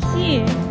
씨.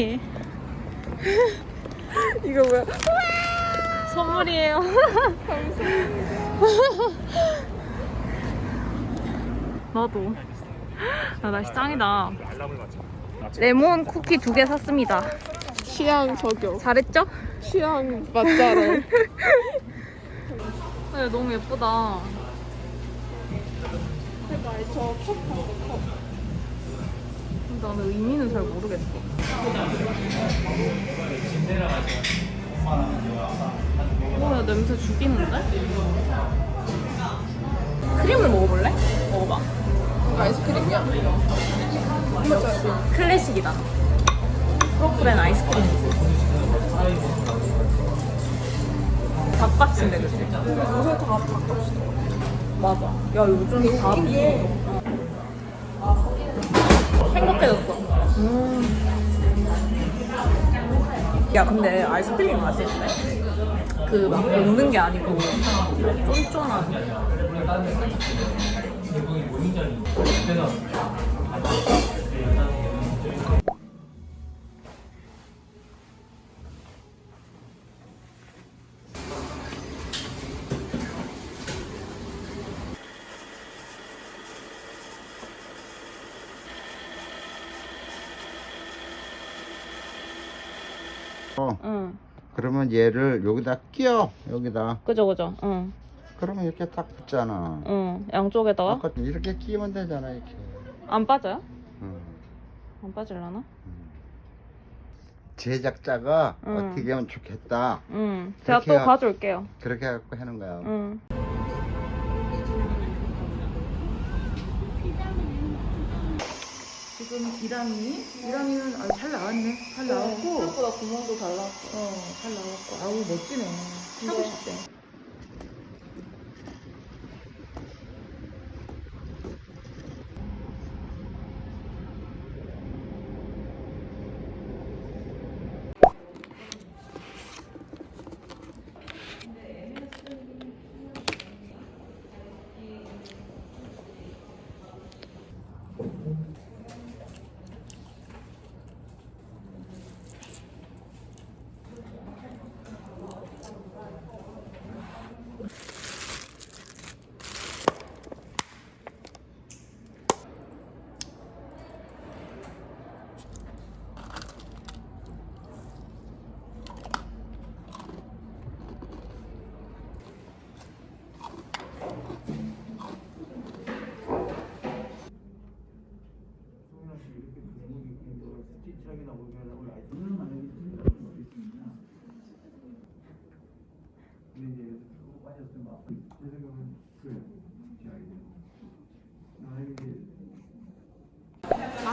씨. 이거 뭐야? 선물이에요. 나도. 아, 날씨 짱이다. 레몬 쿠키 두 개 샀습니다. 취향 저격. 잘했죠? 취향 맞자래. 네, 너무 예쁘다. 제발 저컵 봤어, 컵. 나는 의미는 잘 모르겠어. 뭐야 냄새 죽이는데? 크림을 먹어볼래? 먹어봐. 이거 아이스크림이야? 클래식이다. 프로프렌 아이스크림이지. 닭같은데 그치? 요새 다 바꿔주시더라고. 맞아. 야 요즘 다 이게 행복해졌어. 음. 야 근데 아이스크림 맛있네. 그 막 녹는 게 아니고 쫀쫀한. 응. 그러면 얘를 여기다 끼워 여기다 그죠 그죠. 응. 그러면 이렇게 딱 붙잖아 응. 양쪽에다가 아까 이렇게 끼면 되잖아 이렇게 안 빠져요? 응. 안 빠질라나? 제작자가 응. 어떻게 하면 좋겠다 응. 제가 그렇게 또 하- 가져올게요. 그렇게 해갖고 하는 거야 응. 지금 이람이? 이람이는 아, 잘 나왔네. 잘 나왔고. 생각보다 구멍도 잘 나왔어. 어, 잘 나왔고. 아우, 멋지네. 하고 싶대.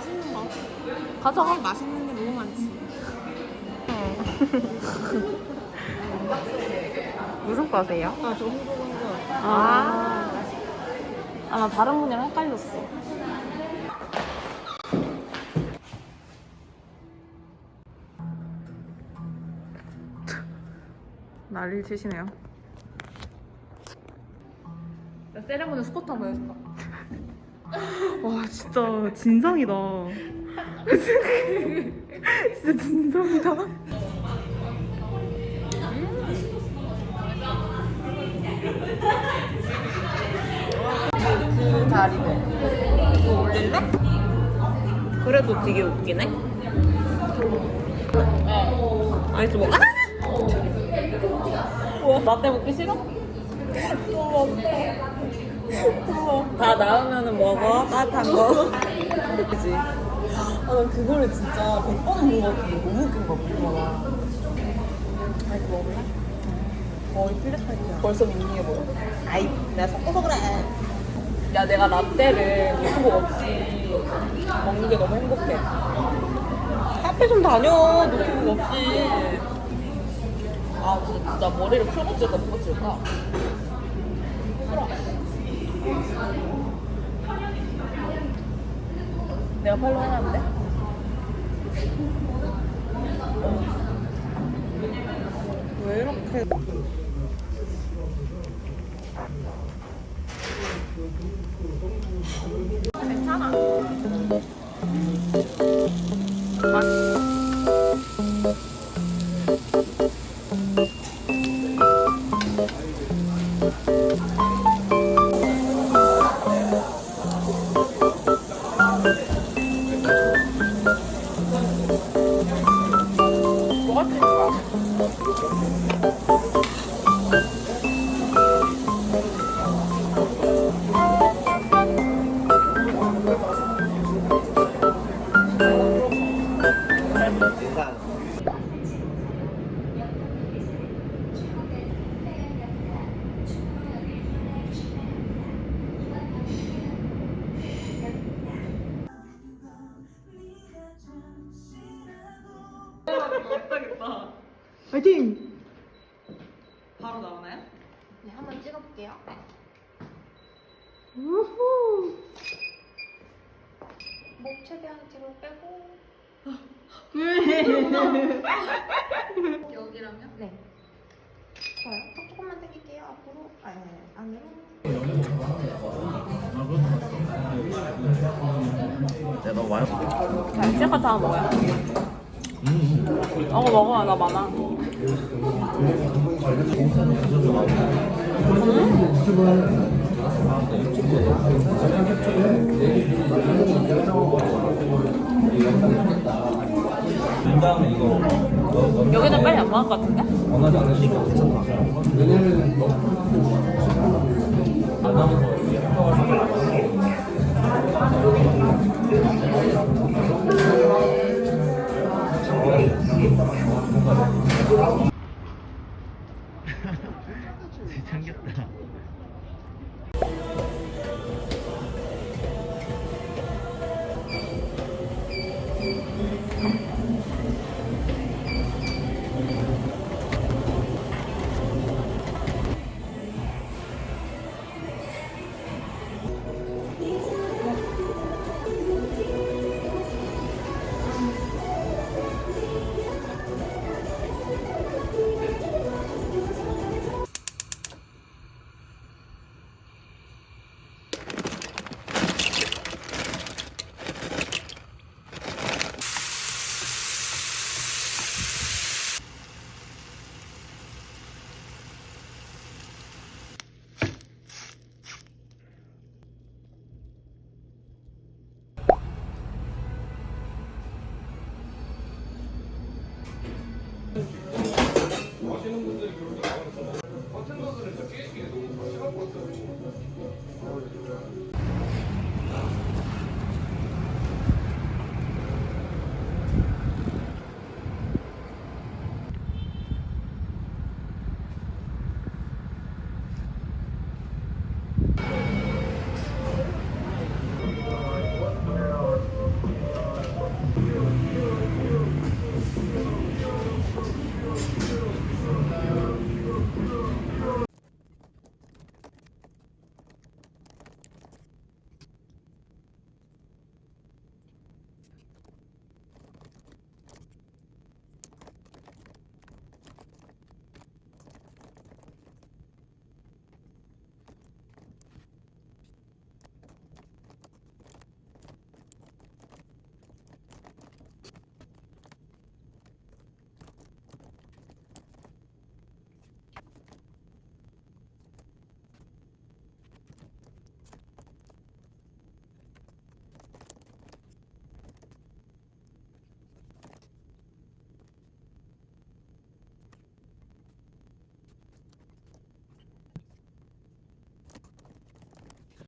맛있는 거. 가져가. 맛있는 게 너무 많지. 무슨 과세요? 아, 저 홍보한 거. 아. 아, 나 다른 분이랑 헷갈렸어. 난리를 치시네요. 나 세레모니 스쿼트 한번 해줄까? 와, 진짜 진상이다. 진짜 진상이다. 그 자리도. 이거 올릴래? 그래도 되게 웃기네. 아이스 먹. 아! 뭐 라떼 먹기 싫어? 너무 없어. 다 나오면은 먹어 따뜻한 거. 그지. 아난 그거를 진짜 100번 먹은 것 같은데 너무 웃긴 그거가. 아이 그거 먹을래? 거의 필레타이야. 벌써 밍밍해 보여. 아이 내가 섞어서 그래. 야 내가 라떼를 노트북 없이 먹는 게 너무 행복해. 카페 좀 다녀 노트북 없이. 아 진짜, 진짜 머리를 풀고 찔까 못 찔까? 풀어. 내가 팔로 해놨는데? 왜 이렇게 파이팅! 바로 나오나요? 네, 한번 찍어볼게요. 우후! 목 최대한 뒤로 빼고. 여기라면? 네. 좋아요. 턱 조금만 당길게요. 앞으로. 아, 아니, 아니, 안으로. 내가 와요. 자, 이제 다 먹어요. 어, 먹어. 나 많아. 여기는 빨리 안 먹을 것 같은데?